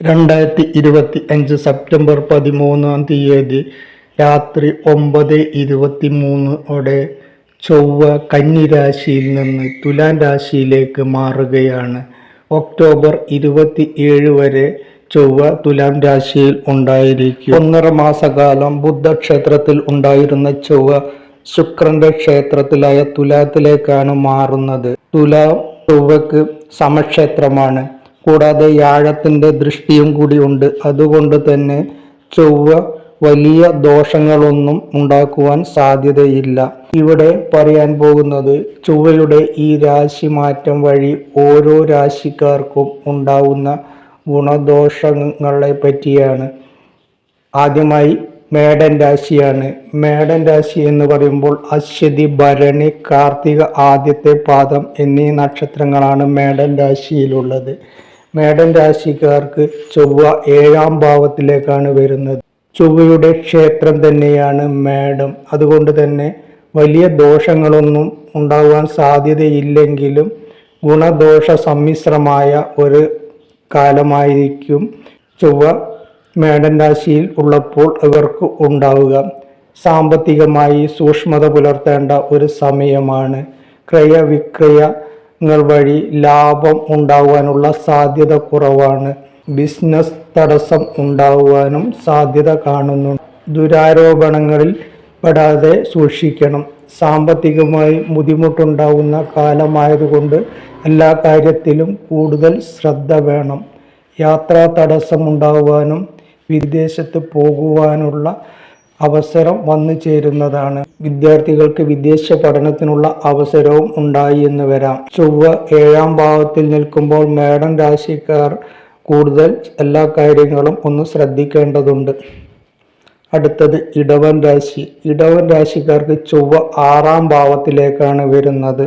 രണ്ടായിരത്തി ഇരുപത്തി അഞ്ച് സെപ്റ്റംബർ പതിമൂന്നാം തീയതി രാത്രി ഒമ്പത് ഇരുപത്തി മൂന്നോടെ ചൊവ്വ കന്നിരാശിയിൽ നിന്ന് തുലാം രാശിയിലേക്ക് മാറുകയാണ്. ഒക്ടോബർ ഇരുപത്തി ഏഴ് വരെ ചൊവ്വ തുലാം രാശിയിൽ ഉണ്ടായിരിക്കും. ഒന്നര മാസകാലം ബുദ്ധക്ഷേത്രത്തിൽ ഉണ്ടായിരുന്ന ചൊവ്വ ശുക്രന്റെ ക്ഷേത്രത്തിലായ തുലാത്തിലേക്കാണ് മാറുന്നത്. തുലാം ചൊവ്വക്ക് സമക്ഷേത്രമാണ്. കൂടാതെ വ്യാഴത്തിന്റെ ദൃഷ്ടിയും കൂടിയുണ്ട് അതുകൊണ്ട് തന്നെ ചൊവ്വ വലിയ ദോഷങ്ങളൊന്നും ഉണ്ടാക്കുവാൻ സാധ്യതയില്ല. ഇവിടെ പറയാൻ പോകുന്നത് ചൊവ്വയുടെ ഈ രാശി മാറ്റം വഴി ഓരോ രാശിക്കാർക്കും ഉണ്ടാവുന്ന ഗുണദോഷങ്ങളെ പറ്റിയാണ്. ആദ്യമായി മേടൻ രാശിയാണ്. മേടൻ രാശി എന്ന് പറയുമ്പോൾ അശ്വതി ഭരണി കാർത്തിക ആദ്യത്തെ പാദം എന്നീ നക്ഷത്രങ്ങളാണ് മേടൻ രാശിയിലുള്ളത്. മേടൻ രാശിക്കാർക്ക് ചൊവ്വ ഏഴാം ഭാവത്തിലേക്കാണ് വരുന്നത്. ചൊവ്വയുടെ ക്ഷേത്രം തന്നെയാണ് മേടം. അതുകൊണ്ട് തന്നെ വലിയ ദോഷങ്ങളൊന്നും ഉണ്ടാകുവാൻ സാധ്യതയില്ലെങ്കിലും ഗുണദോഷ സമ്മിശ്രമായ ഒരു കാലമായിരിക്കും ചൊവ്വ മേടൻ രാശിയിൽ ഉള്ളപ്പോൾ ഇവർക്ക് ഉണ്ടാവുക. സാമ്പത്തികമായി സൂക്ഷ്മത പുലർത്തേണ്ട ഒരു സമയമാണ്. ക്രയവിക്രയങ്ങൾ വഴി ലാഭം ഉണ്ടാകുവാനുള്ള സാധ്യത കുറവാണ്. ബിസിനസ് തടസ്സം ഉണ്ടാകുവാനും സാധ്യത കാണുന്നു ദുരാരോപണങ്ങളിൽ പെടാതെ സൂക്ഷിക്കണം. സാമ്പത്തികമായി ബുദ്ധിമുട്ടുണ്ടാകുന്ന കാലമായതുകൊണ്ട് എല്ലാ കാര്യത്തിലും കൂടുതൽ ശ്രദ്ധ വേണം. യാത്രാ തടസ്സമുണ്ടാകുവാനും വിദേശത്ത് പോകുവാനുള്ള അവസരം വന്നു ചേരുന്നതാണ്. വിദ്യാർത്ഥികൾക്ക് വിദേശ പഠനത്തിനുള്ള അവസരവും ഉണ്ടായി എന്ന് വരാം. ചൊവ്വ ഏഴാം ഭാവത്തിൽ നിൽക്കുമ്പോൾ മേടൻ രാശിക്കാർ കൂടുതൽ എല്ലാ കാര്യങ്ങളും ഒന്ന് ശ്രദ്ധിക്കേണ്ടതുണ്ട്. അടുത്തത് ഇടവൻ രാശി. ഇടവൻ രാശിക്കാർക്ക് ചൊവ്വ ആറാം ഭാവത്തിലേക്കാണ് വരുന്നത്.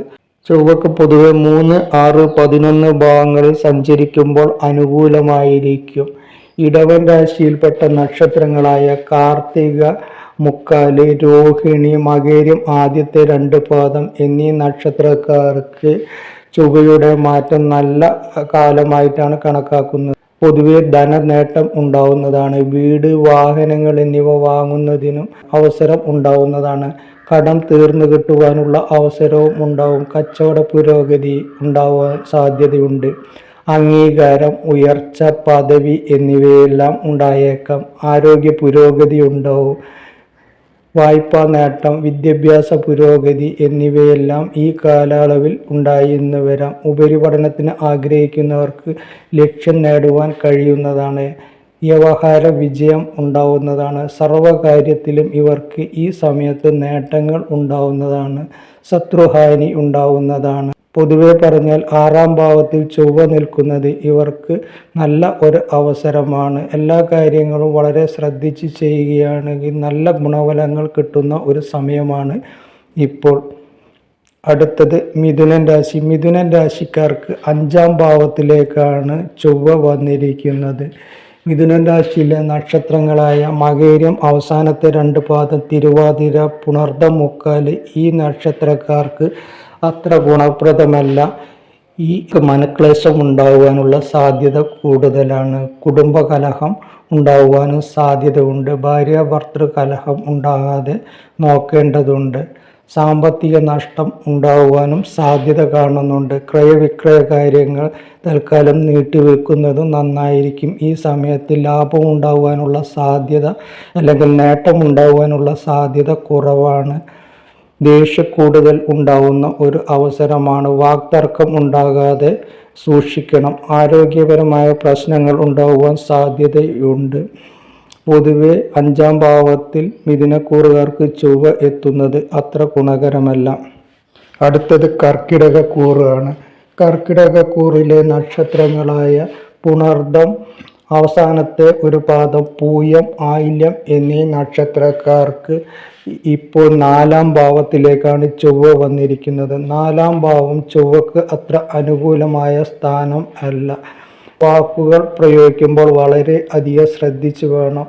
ചൊവ്വക്ക് പൊതുവെ മൂന്ന് ആറ് പതിനൊന്ന് ഭാവങ്ങളിൽ സഞ്ചരിക്കുമ്പോൾ അനുകൂലമായിരിക്കും. ഇടവൻ രാശിയിൽപ്പെട്ട നക്ഷത്രങ്ങളായ കാർത്തിക മുക്കാൽ രോഹിണി മകേരം ആദ്യത്തെ രണ്ട് പാദം എന്നീ നക്ഷത്രക്കാർക്ക് ചുവയുടെ മാറ്റം നല്ല കാലമായിട്ടാണ് കണക്കാക്കുന്നത്. പൊതുവെ ധനനേട്ടം ഉണ്ടാവുന്നതാണ്. വീട് വാഹനങ്ങൾ എന്നിവ വാങ്ങുന്നതിനും അവസരം ഉണ്ടാവുന്നതാണ്. കടം തീർന്നു കിട്ടുവാനുള്ള അവസരവും ഉണ്ടാവും. കച്ചവട പുരോഗതി ഉണ്ടാവാൻ സാധ്യതയുണ്ട്. അംഗീകാരം ഉയർച്ച പദവി എന്നിവയെല്ലാം ഉണ്ടായേക്കാം. ആരോഗ്യ പുരോഗതി ഉണ്ടാവും വായ്പാ നേട്ടം വിദ്യാഭ്യാസ പുരോഗതി എന്നിവയെല്ലാം ഈ കാലയളവിൽ ഉണ്ടായി എന്ന് വരാം. ഉപരിപഠനത്തിന് ആഗ്രഹിക്കുന്നവർക്ക് ലക്ഷ്യം നേടുവാൻ കഴിയുന്നതാണ്. വ്യവഹാര വിജയം ഉണ്ടാവുന്നതാണ്. സർവകാര്യത്തിലും ഇവർക്ക് ഈ സമയത്ത് നേട്ടങ്ങൾ ഉണ്ടാവുന്നതാണ്. ശത്രുഹാനി ഉണ്ടാവുന്നതാണ്. പൊതുവെ പറഞ്ഞാൽ ആറാം ഭാവത്തിൽ ചൊവ്വ നിൽക്കുന്നത് ഇവർക്ക് നല്ല ഒരു അവസരമാണ്. എല്ലാ കാര്യങ്ങളും വളരെ ശ്രദ്ധിച്ച് ചെയ്യുകയാണെങ്കിൽ നല്ല ഗുണഫലങ്ങൾ കിട്ടുന്ന ഒരു സമയമാണ് ഇപ്പോൾ. അടുത്തത് മിഥുനൻ രാശി. മിഥുനൻ രാശിക്കാർക്ക് അഞ്ചാം ഭാവത്തിലേക്കാണ് ചൊവ്വ വന്നിരിക്കുന്നത്. മിഥുനൻ രാശിയിലെ നക്ഷത്രങ്ങളായ മകേരം അവസാനത്തെ രണ്ട് പാദം തിരുവാതിര പുണർദം മുക്കാൽ ഈ നക്ഷത്രക്കാർക്ക് അത്ര ഗുണപ്രദമല്ല. ഈ മനക്ലേശം ഉണ്ടാകുവാനുള്ള സാധ്യത കൂടുതലാണ്. കുടുംബകലഹം ഉണ്ടാകുവാനും സാധ്യതയുണ്ട്. ഭാര്യ ഭർത്തൃ കലഹം ഉണ്ടാകാതെ നോക്കേണ്ടതുണ്ട്. സാമ്പത്തിക നഷ്ടം ഉണ്ടാകുവാനും സാധ്യത കാണുന്നുണ്ട്. ക്രയവിക്രയ കാര്യങ്ങൾ തൽക്കാലം നീട്ടിവെക്കുന്നതും നന്നായിരിക്കും. ഈ സമയത്ത് ലാഭം ഉണ്ടാകുവാനുള്ള സാധ്യത അല്ലെങ്കിൽ നേട്ടം ഉണ്ടാകുവാനുള്ള സാധ്യത കുറവാണ്. ദേഷ്യക്കൂടുതൽ ഉണ്ടാവുന്ന ഒരു അവസരമാണ് വാക്തർക്കം ഉണ്ടാകാതെ സൂക്ഷിക്കണം. ആരോഗ്യപരമായ പ്രശ്നങ്ങൾ ഉണ്ടാകുവാൻ സാധ്യതയുണ്ട്. പൊതുവെ അഞ്ചാം ഭാവത്തിൽ മിഥുനക്കൂറുകാർക്ക് ചൊവ്വ എത്തുന്നത് അത്ര ഗുണകരമല്ല. അടുത്തത് കർക്കിടക കൂറാണ് കർക്കിടക കൂറിലെ നക്ഷത്രങ്ങളായ പുണർദം അവസാനത്തെ ഒരു പാദം പൂയം ആയില്യം എന്നീ നക്ഷത്രക്കാർക്ക് ഇപ്പോൾ നാലാം ഭാവത്തിലേക്കാണ് ചൊവ്വ വന്നിരിക്കുന്നത്. നാലാം ഭാവം ചൊവ്വക്ക് അത്ര അനുകൂലമായ സ്ഥാനം അല്ല. വാക്കുകൾ പ്രയോഗിക്കുമ്പോൾ വളരെ അധികം ശ്രദ്ധിച്ചു വേണം.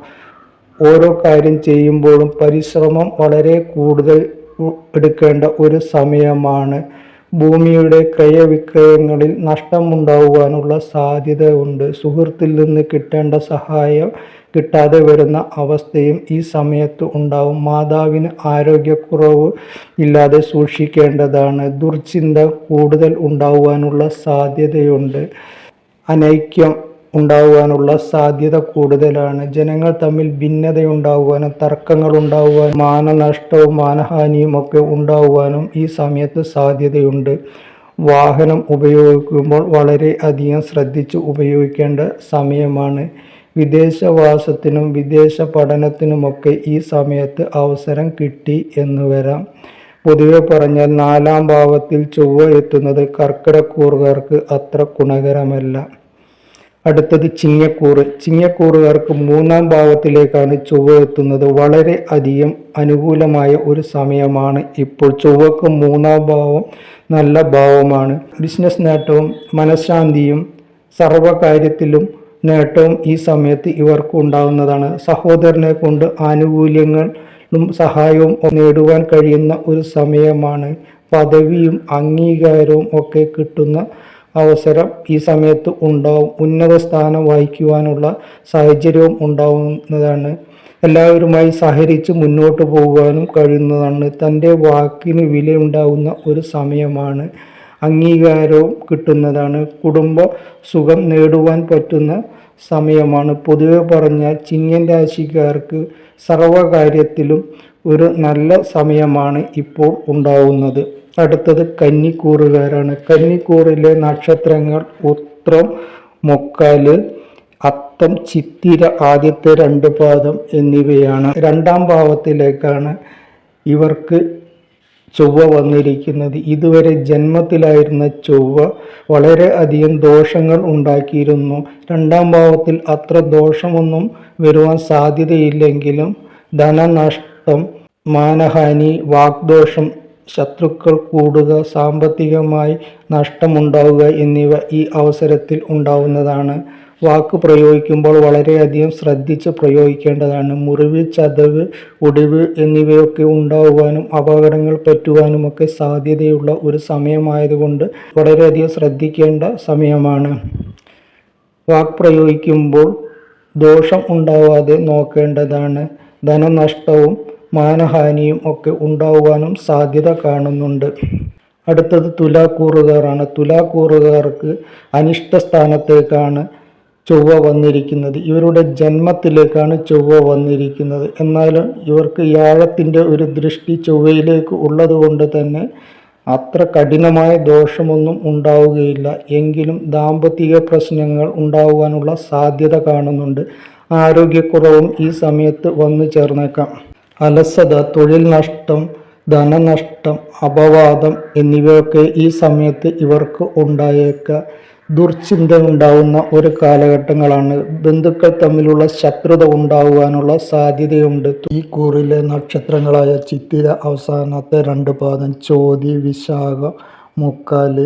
ഓരോ കാര്യം ചെയ്യുമ്പോഴും പരിശ്രമം വളരെ കൂടുതൽ എടുക്കേണ്ട ഒരു സമയമാണ്. ഭൂമിയുടെ ക്രയവിക്രയങ്ങളിൽ സാധ്യത ഉണ്ട് സുഹൃത്തിൽ നിന്ന് കിട്ടേണ്ട സഹായം കിട്ടാതെ വരുന്ന അവസ്ഥയും ഈ സമയത്ത് ഉണ്ടാവും. മാതാവിന് ആരോഗ്യക്കുറവ് ഇല്ലാതെ സൂക്ഷിക്കേണ്ടതാണ്. ദുർചിന്ത കൂടുതൽ ഉണ്ടാകുവാനുള്ള സാധ്യതയുണ്ട്. അനൈക്യം ഉണ്ടാകുവാനുള്ള സാധ്യത കൂടുതലാണ്. ജനങ്ങൾ തമ്മിൽ ഭിന്നതയുണ്ടാകുവാനും തർക്കങ്ങൾ ഉണ്ടാകുവാനും മാനനഷ്ടവും മാനഹാനിയും ഒക്കെ ഉണ്ടാകുവാനും ഈ സമയത്ത് സാധ്യതയുണ്ട്. വാഹനം ഉപയോഗിക്കുമ്പോൾ വളരെ അധികം ശ്രദ്ധിച്ച് ഉപയോഗിക്കേണ്ട സമയമാണ്. വിദേശവാസത്തിനും വിദേശ പഠനത്തിനുമൊക്കെ ഈ സമയത്ത് അവസരം കിട്ടി എന്ന് വരാം. പൊതുവെ പറഞ്ഞാൽ നാലാം ഭാവത്തിൽ ചൊവ്വ എത്തുന്നത് കർക്കിടക്കൂറുകാർക്ക് അത്ര ഗുണകരമല്ല. അടുത്തത് ചിങ്ങക്കൂറ്. ചിങ്ങക്കൂറുകാർക്ക് മൂന്നാം ഭാവത്തിലേക്കാണ് ചൊവ്വ എത്തുന്നത്. വളരെ അധികം അനുകൂലമായ ഒരു സമയമാണ് ഇപ്പോൾ. ചൊവ്വക്ക് മൂന്നാം ഭാവം നല്ല ഭാവമാണ്. ബിസിനസ് നേട്ടവും മനഃശാന്തിയും സർവകാര്യത്തിലും നേട്ടവും ഈ സമയത്ത് ഇവർക്ക് ഉണ്ടാകുന്നതാണ് സഹോദരനെ കൊണ്ട് ആനുകൂല്യങ്ങളും സഹായവും നേടുവാൻ കഴിയുന്ന ഒരു സമയമാണ്. പദവിയും അംഗീകാരവും ഒക്കെ കിട്ടുന്ന അവസരം ഈ സമയത്ത് ഉണ്ടാവും. ഉന്നത സ്ഥാനം വഹിക്കുവാനുള്ള സാഹചര്യവും ഉണ്ടാവുന്നതാണ്. എല്ലാവരുമായി സഹരിച്ച് മുന്നോട്ട് പോകുവാനും കഴിയുന്നതാണ്. തന്റെ വാക്കിന് വിലയുണ്ടാകുന്ന ഒരു സമയമാണ് അംഗീകാരവും കിട്ടുന്നതാണ്. കുടുംബ സുഖം നേടുവാൻ പറ്റുന്ന സമയമാണ്. പൊതുവെ പറഞ്ഞാൽ ചിങ്ങൻ രാശിക്കാർക്ക് സർവകാര്യത്തിലും ഒരു നല്ല സമയമാണ് ഇപ്പോൾ ഉണ്ടാവുന്നത്. അടുത്തത് കന്നിക്കൂറുകാരാണ്. കന്നിക്കൂറിലെ നക്ഷത്രങ്ങൾ ഉത്രം മുക്കാൽ അത്തം ചിത്തിര ആദ്യത്തെ രണ്ട് പാദം എന്നിവയാണ്. രണ്ടാം ഭാവത്തിലേക്കാണ് ഇവർക്ക് ചൊവ്വ വന്നിരിക്കുന്നത്. ഇതുവരെ ജന്മത്തിലായിരുന്ന ചൊവ്വ വളരെ അധികം ദോഷങ്ങൾ ഉണ്ടാക്കിയിരുന്നു. രണ്ടാം ഭാവത്തിൽ അത്ര ദോഷമൊന്നും വരുവാൻ സാധ്യതയില്ലെങ്കിലും ധനനഷ്ടം മാനഹാനി വാഗ്ദോഷം ശത്രുക്കൾ കൂടുക സാമ്പത്തികമായി നഷ്ടമുണ്ടാവുക എന്നിവ ഈ അവസരത്തിൽ ഉണ്ടാവുന്നതാണ്. വാക്ക് പ്രയോഗിക്കുമ്പോൾ വളരെയധികം ശ്രദ്ധിച്ച് പ്രയോഗിക്കേണ്ടതാണ്. മുറിവ് ചതവ് ഒടിവ് എന്നിവയൊക്കെ ഉണ്ടാകുവാനും അപകടങ്ങൾ പറ്റുവാനുമൊക്കെ സാധ്യതയുള്ള ഒരു സമയമായതുകൊണ്ട് വളരെയധികം ശ്രദ്ധിക്കേണ്ട സമയമാണ്. വാക്ക് പ്രയോഗിക്കുമ്പോൾ ദോഷം ഉണ്ടാവാതെ നോക്കേണ്ടതാണ്. ധനനഷ്ടവും മാനഹാനിയും ഒക്കെ ഉണ്ടാവുവാനും സാധ്യത കാണുന്നുണ്ട്. അടുത്തത് തുലാക്കൂറുകാരാണ് തുലാക്കൂറുകാർക്ക് അനിഷ്ട സ്ഥാനത്തേക്കാണ് ചൊവ്വ വന്നിരിക്കുന്നത്. ഇവരുടെ ജന്മത്തിലേക്കാണ് ചൊവ്വ വന്നിരിക്കുന്നത്. എന്നാലും ഇവർക്ക് വ്യാഴത്തിന്റെ ഒരു ദൃഷ്ടി ചൊവ്വയിലേക്ക് ഉള്ളതുകൊണ്ട് തന്നെ അത്ര കഠിനമായ ദോഷമൊന്നും ഉണ്ടാവുകയില്ല. എങ്കിലും ദാമ്പത്തിക പ്രശ്നങ്ങൾ ഉണ്ടാകുവാനുള്ള സാധ്യത കാണുന്നുണ്ട്. ആരോഗ്യക്കുറവും ഈ സമയത്ത് വന്നു ചേർന്നേക്കാം. അലസത തൊഴിൽ നഷ്ടം ധനനഷ്ടം അപവാദം എന്നിവയൊക്കെ ഈ സമയത്ത് ഇവർക്ക് ഉണ്ടായേക്ക. ദുർചിന്ത ഉണ്ടാവുന്ന ഒരു കാലഘട്ടങ്ങളാണ്. ബന്ധുക്കൾ തമ്മിലുള്ള ശത്രുത ഉണ്ടാകുവാനുള്ള സാധ്യതയുണ്ട്. ഈ കൂറിലെ നക്ഷത്രങ്ങളായ ചിത്തിര അവസാനത്തെ രണ്ട് പാദം ചോതി വിശാഖ മുക്കാൽ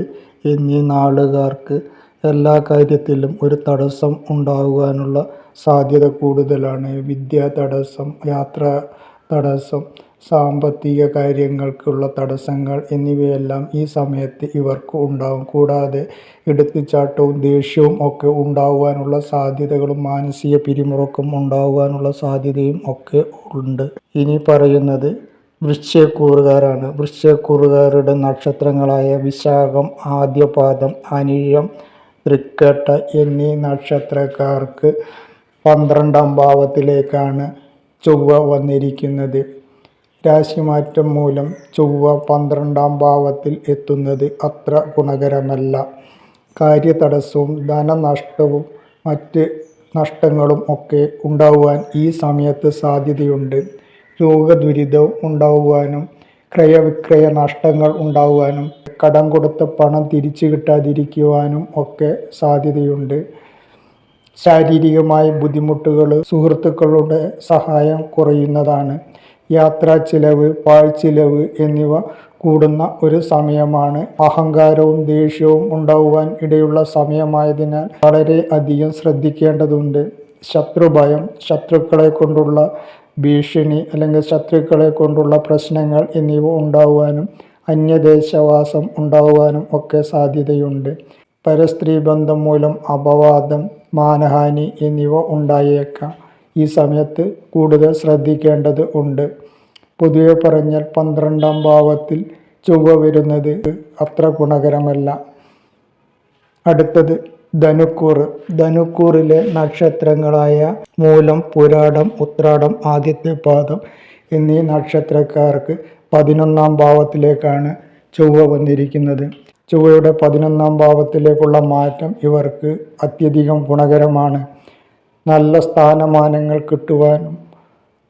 എന്നീ നാളുകാർക്ക് എല്ലാ കാര്യത്തിലും ഒരു തടസ്സം ഉണ്ടാകുവാനുള്ള സാധ്യത കൂടുതലാണ്. വിദ്യാ തടസ്സം യാത്ര തടസ്സം സാമ്പത്തിക കാര്യങ്ങൾക്കുള്ള തടസ്സങ്ങൾ എന്നിവയെല്ലാം ഈ സമയത്ത് ഇവർക്ക് ഉണ്ടാകും കൂടാതെ എടുത്തുചാട്ടവും ദേഷ്യവും ഒക്കെ ഉണ്ടാകുവാനുള്ള സാധ്യതകളും മാനസിക പിരിമുറുക്കം ഉണ്ടാകുവാനുള്ള സാധ്യതയും ഒക്കെ ഉണ്ട്. ഇനി പറയുന്നത് വൃശ്ചയക്കൂറുകാരാണ് വൃശ്ചയക്കൂറുകാരുടെ നക്ഷത്രങ്ങളായ വിശാഖം ആദ്യപാദം അനിഴം തൃക്കേട്ട എന്നീ നക്ഷത്രക്കാർക്ക് പന്ത്രണ്ടാം ഭാവത്തിലേക്കാണ് ചൊവ്വ വന്നിരിക്കുന്നത്. രാശിമാറ്റം മൂലം ചൊവ്വ പന്ത്രണ്ടാം ഭാവത്തിൽ എത്തുന്നത് അത്ര ഗുണകരമല്ല. കാര്യതടസ്സവും ധനനഷ്ടവും മറ്റ് നഷ്ടങ്ങളും ഒക്കെ ഉണ്ടാവുവാൻ ഈ സമയത്ത് സാധ്യതയുണ്ട്. രോഗദുരിതം ഉണ്ടാവുവാനും ക്രയവിക്രയ നഷ്ടങ്ങൾ ഉണ്ടാവുവാനും കടം കൊടുത്ത പണം തിരിച്ചു കിട്ടാതിരിക്കുവാനും ഒക്കെ സാധ്യതയുണ്ട്. ശാരീരികമായ ബുദ്ധിമുട്ടുകൾ സുഹൃത്തുക്കളുടെ സഹായം കുറയുന്നതാണ്. യാത്രാ ചിലവ് പാഴ്ചിലവ് എന്നിവ കൂടുന്ന ഒരു സമയമാണ്. അഹങ്കാരവും ദേഷ്യവും ഉണ്ടാവുവാൻ ഇടയുള്ള സമയമായതിനാൽ വളരെ അധികം ശ്രദ്ധിക്കേണ്ടതുണ്ട്. ശത്രുഭയം ശത്രുക്കളെ കൊണ്ടുള്ള ഭീഷണി അല്ലെങ്കിൽ ശത്രുക്കളെ കൊണ്ടുള്ള പ്രശ്നങ്ങൾ എന്നിവ ഉണ്ടാകുവാനും അന്യദേശവാസം ഉണ്ടാകുവാനും ഒക്കെ സാധ്യതയുണ്ട്. പരസ്ത്രീ ബന്ധം മൂലം അപവാദം മാനഹാനി എന്നിവ ഉണ്ടായേക്കാം. ഈ സമയത്ത് കൂടുതൽ ശ്രദ്ധിക്കേണ്ടത് ഉണ്ട്. പൊതുവെ പറഞ്ഞാൽ പന്ത്രണ്ടാം ഭാവത്തിൽ ചൊവ്വ വരുന്നത് അത്ര ഗുണകരമല്ല. അടുത്തത് ധനുക്കൂറ് ധനുക്കൂറിലെ നക്ഷത്രങ്ങളായ മൂലം പുരാടം ഉത്രാടം ആദ്യത്തെ പാദം എന്നീ നക്ഷത്രക്കാർക്ക് പതിനൊന്നാം ഭാവത്തിലേക്കാണ് ചൊവ്വ വന്നിരിക്കുന്നത്. ചൊവ്വയുടെ പതിനൊന്നാം ഭാവത്തിലേക്കുള്ള മാറ്റം ഇവർക്ക് അത്യധികം ഗുണകരമാണ്. നല്ല സ്ഥാനമാനങ്ങൾ കിട്ടുവാനും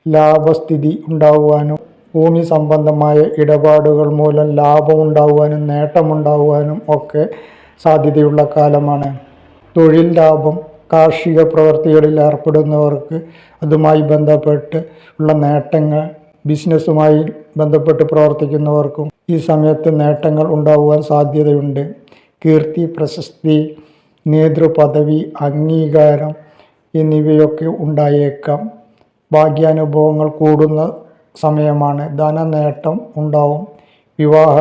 ലാഭസ്ഥിതി ഉണ്ടാകുവാനും ഭൂമി സംബന്ധമായ ഇടപാടുകൾ മൂലം ലാഭമുണ്ടാകുവാനും നേട്ടമുണ്ടാകുവാനും ഒക്കെ സാധ്യതയുള്ള കാലമാണ്. തൊഴിൽ ലാഭം കാർഷിക പ്രവൃത്തികളിൽ ഏർപ്പെടുന്നവർക്ക് അതുമായി ബന്ധപ്പെട്ട് ഉള്ള നേട്ടങ്ങൾ ബിസിനസ്സുമായി ബന്ധപ്പെട്ട് പ്രവർത്തിക്കുന്നവർക്കും ഈ സമയത്ത് നേട്ടങ്ങൾ ഉണ്ടാകുവാൻ സാധ്യതയുണ്ട്. കീർത്തി പ്രശസ്തി നേതൃപദവി അംഗീകാരം എന്നിവയൊക്കെ ഉണ്ടായേക്കാം. ഭാഗ്യാനുഭവങ്ങൾ കൂടുന്ന സമയമാണ് ധനനേട്ടം ഉണ്ടാവും. വിവാഹ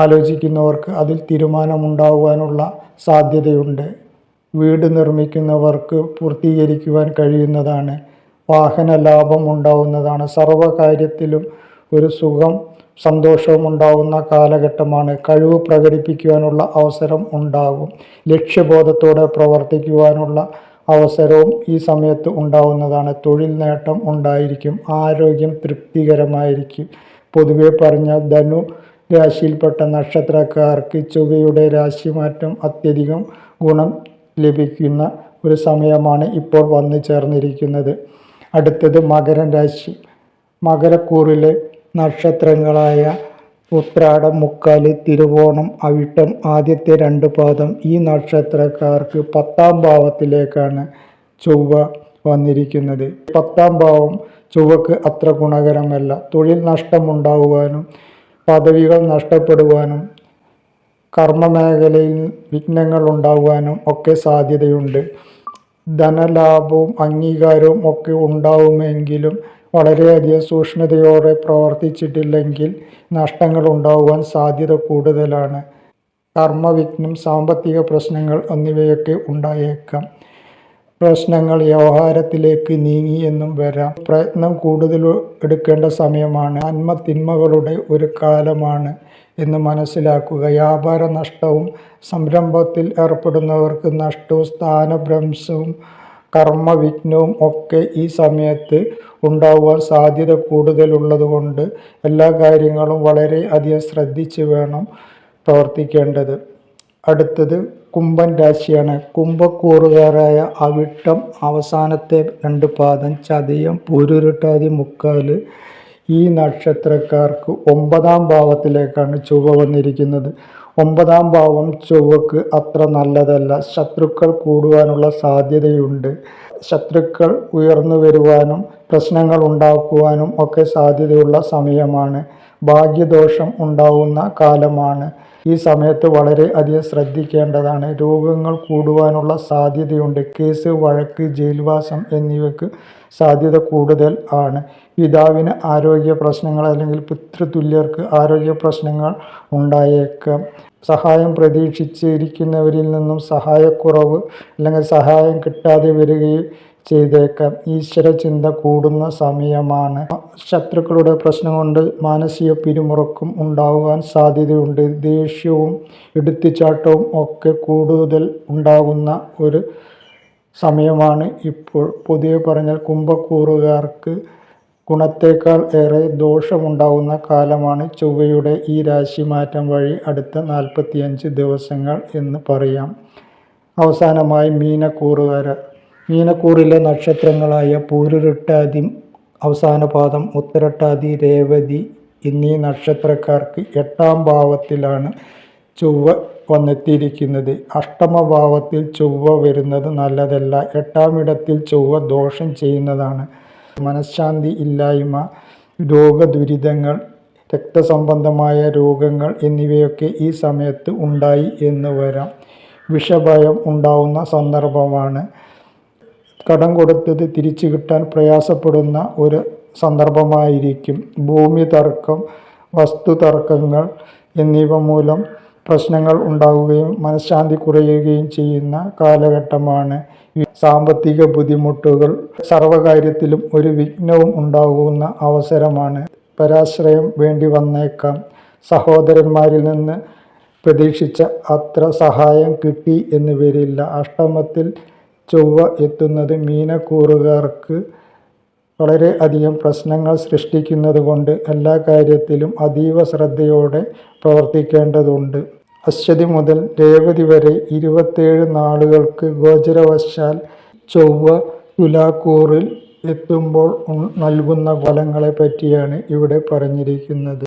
ആലോചിക്കുന്നവർക്ക് അതിൽ തീരുമാനമുണ്ടാകുവാനുള്ള സാധ്യതയുണ്ട്. വീട് നിർമ്മിക്കുന്നവർക്ക് പൂർത്തീകരിക്കുവാൻ കഴിയുന്നതാണ് വാഹന ലാഭം ഉണ്ടാവുന്നതാണ്. സർവകാര്യത്തിലും ഒരു സുഖം സന്തോഷവും ഉണ്ടാവുന്ന കാലഘട്ടമാണ്. കഴിവ് പ്രകടിപ്പിക്കുവാനുള്ള അവസരം ഉണ്ടാകും. ലക്ഷ്യബോധത്തോടെ പ്രവർത്തിക്കുവാനുള്ള അവസരവും ഈ സമയത്ത് ഉണ്ടാവുന്നതാണ്. തൊഴിൽ നേട്ടം ഉണ്ടായിരിക്കും. ആരോഗ്യം തൃപ്തികരമായിരിക്കും. പൊതുവെ പറഞ്ഞ ധനു രാശിയിൽപ്പെട്ട നക്ഷത്രക്കാർക്ക് ചൊവ്വയുടെ രാശിമാറ്റം അത്യധികം ഗുണം ലഭിക്കുന്ന ഒരു സമയമാണ് ഇപ്പോൾ വന്നു ചേർന്നിരിക്കുന്നത്. അടുത്തത് മകരം രാശി. മകരക്കൂറിലെ നക്ഷത്രങ്ങളായ ഉത്രാടം മുക്കാൽ തിരുവോണം അവിട്ടം ആദ്യത്തെ രണ്ട് പാദം ഈ നക്ഷത്രക്കാർക്ക് പത്താം ഭാവത്തിലേക്കാണ് ചൊവ്വ വന്നിരിക്കുന്നത്. പത്താം ഭാവം ചൊവ്വക്ക് അത്ര ഗുണകരമല്ല. തൊഴിൽ നഷ്ടമുണ്ടാകുവാനും പദവികൾ നഷ്ടപ്പെടുവാനും കർമ്മമേഖലയിൽ വിഘ്നങ്ങൾ ഉണ്ടാകുവാനും ഒക്കെ സാധ്യതയുണ്ട്. ധനലാഭവും അംഗീകാരവും ഒക്കെ ഉണ്ടാവുമെങ്കിലും വളരെയധികം സൂക്ഷ്മതയോടെ പ്രവർത്തിച്ചിട്ടില്ലെങ്കിൽ നഷ്ടങ്ങൾ ഉണ്ടാകുവാൻ സാധ്യത കൂടുതലാണ്. കർമ്മവിഘ്നം സാമ്പത്തിക പ്രശ്നങ്ങൾ എന്നിവയൊക്കെ ഉണ്ടായേക്കാം. പ്രശ്നങ്ങൾ വ്യവഹാരത്തിലേക്ക് നീങ്ങിയെന്നും വരാം. പ്രയത്നം കൂടുതൽ എടുക്കേണ്ട സമയമാണ്. നന്മ തിന്മകളുടെ ഒരു കാലമാണ്. എന്ന് മനസ്സിലാക്കുക. വ്യാപാര നഷ്ടവും സംരംഭത്തിൽ ഏർപ്പെടുന്നവർക്ക് നഷ്ടവും സ്ഥാനഭ്രംശവും കർമ്മവിഘ്നവും ഒക്കെ ഈ സമയത്ത് ഉണ്ടാവുവാൻ സാധ്യത കൂടുതലുള്ളതുകൊണ്ട് എല്ലാ കാര്യങ്ങളും വളരെ അധികം ശ്രദ്ധിച്ച് വേണം പ്രവർത്തിക്കേണ്ടത്. അടുത്തത് കുംഭൻ രാശിയാണ്. കുംഭക്കൂറുകാരായ അവിട്ടം അവസാനത്തെ രണ്ട് പാദം ചതയം പൂരുരുട്ടാതി മുക്കാൽ ഈ നക്ഷത്രക്കാർക്ക് ഒമ്പതാം ഭാവത്തിലേക്കാണ് ചൊവ്വ വന്നിരിക്കുന്നത്. ഒമ്പതാം ഭാവം ചൊവ്വക്ക് അത്ര നല്ലതല്ല. ശത്രുക്കൾ കൂടുവാനുള്ള സാധ്യതയുണ്ട്. ശത്രുക്കൾ ഉയർന്നു വരുവാനും പ്രശ്നങ്ങൾ ഉണ്ടാക്കുവാനും ഒക്കെ സാധ്യതയുള്ള സമയമാണ്. ഭാഗ്യദോഷം ഉണ്ടാവുന്ന കാലമാണ്. ഈ സമയത്ത് വളരെ അധികം ശ്രദ്ധിക്കേണ്ടതാണ്. രോഗങ്ങൾ കൂടുവാനുള്ള സാധ്യതയുണ്ട്. കേസ് വഴക്ക് ജയിൽവാസം എന്നിവയ്ക്ക് സാധ്യത കൂടുതൽ ആണ്. പിതാവിന് ആരോഗ്യ പ്രശ്നങ്ങൾ അല്ലെങ്കിൽ പിതൃതുല്യർക്ക് ആരോഗ്യ പ്രശ്നങ്ങൾ ഉണ്ടായേക്കാം. സഹായം പ്രതീക്ഷിച്ചിരിക്കുന്നവരിൽ നിന്നും സഹായക്കുറവ് അല്ലെങ്കിൽ സഹായം കിട്ടാതെ വരികയും ചെയ്തേക്കാം. ഈശ്വര ചിന്ത കൂടുന്ന സമയമാണ്. ശത്രുക്കളുടെ പ്രശ്നം കൊണ്ട് മാനസിക പിരിമുറക്കും ഉണ്ടാകുവാൻ സാധ്യതയുണ്ട്. ദേഷ്യവും എടുത്തുചാട്ടവും ഒക്കെ കൂടുതൽ ഉണ്ടാകുന്ന ഒരു സമയമാണ് ഇപ്പോൾ. പൊതുവെ പറഞ്ഞാൽ കുംഭക്കൂറുകാർക്ക് ഗുണത്തേക്കാൾ ഏറെ ദോഷമുണ്ടാവുന്ന കാലമാണ് ചൊവ്വയുടെ ഈ രാശി മാറ്റം വഴി അടുത്ത നാൽപ്പത്തിയഞ്ച് ദിവസങ്ങൾ എന്ന് പറയാം. അവസാനമായി മീനക്കൂറുകാര. മീനക്കൂറിലെ നക്ഷത്രങ്ങളായ പൂരുരുട്ടാതി അവസാന പാദം ഉത്തരട്ടാതി രേവതി എന്നീ നക്ഷത്രക്കാർക്ക് എട്ടാം ഭാവത്തിലാണ് ചൊവ്വ വന്നെത്തിയിരിക്കുന്നത്. അഷ്ടമഭാവത്തിൽ ചൊവ്വ വരുന്നത് നല്ലതല്ല. എട്ടാം ഇടത്തിൽ ചൊവ്വ ദോഷം ചെയ്യുന്നതാണ്. മനഃശാന്തി ഇല്ലായ്മ രോഗദുരിതങ്ങൾ രക്തസംബന്ധമായ രോഗങ്ങൾ എന്നിവയൊക്കെ ഈ സമയത്ത് ഉണ്ടായി എന്ന് വരാം. വിഷഭയം ഉണ്ടാവുന്ന സന്ദർഭമാണ്. കടം കൊടുത്തത് തിരിച്ചു കിട്ടാൻ പ്രയാസപ്പെടുന്ന ഒരു സന്ദർഭമായിരിക്കും. ഭൂമി തർക്കം വസ്തു തർക്കങ്ങൾ എന്നിവ മൂലം പ്രശ്നങ്ങൾ ഉണ്ടാവുകയും മനഃശാന്തി കുറയുകയും ചെയ്യുന്ന കാലഘട്ടമാണ് സാമ്പത്തിക ബുദ്ധിമുട്ടുകൾ. സർവകാര്യത്തിലും ഒരു വിഘ്നവും ഉണ്ടാകുന്ന അവസരമാണ് പരാശ്രയം വേണ്ടി വന്നേക്കാം. സഹോദരന്മാരിൽ നിന്ന് പ്രതീക്ഷിച്ച അത്ര സഹായം കിട്ടി എന്ന് വരില്ല. അഷ്ടമത്തിൽ ചൊവ്വ എത്തുന്നത് മീനക്കൂറുകാർക്ക് വളരെ അധികം പ്രശ്നങ്ങൾ സൃഷ്ടിക്കുന്നത് കൊണ്ട് എല്ലാ കാര്യത്തിലും അതീവ ശ്രദ്ധയോടെ പ്രവർത്തിക്കേണ്ടതുണ്ട്. അശ്വതി മുതൽ രേവതി വരെ ഇരുപത്തേഴ് നാളുകൾക്ക് ഗോചരവശാൽ ചൊവ്വ തുലാക്കൂറിൽ എത്തുമ്പോൾ നൽകുന്ന ഫലങ്ങളെ പറ്റിയാണ് ഇവിടെ പറഞ്ഞിരിക്കുന്നത്.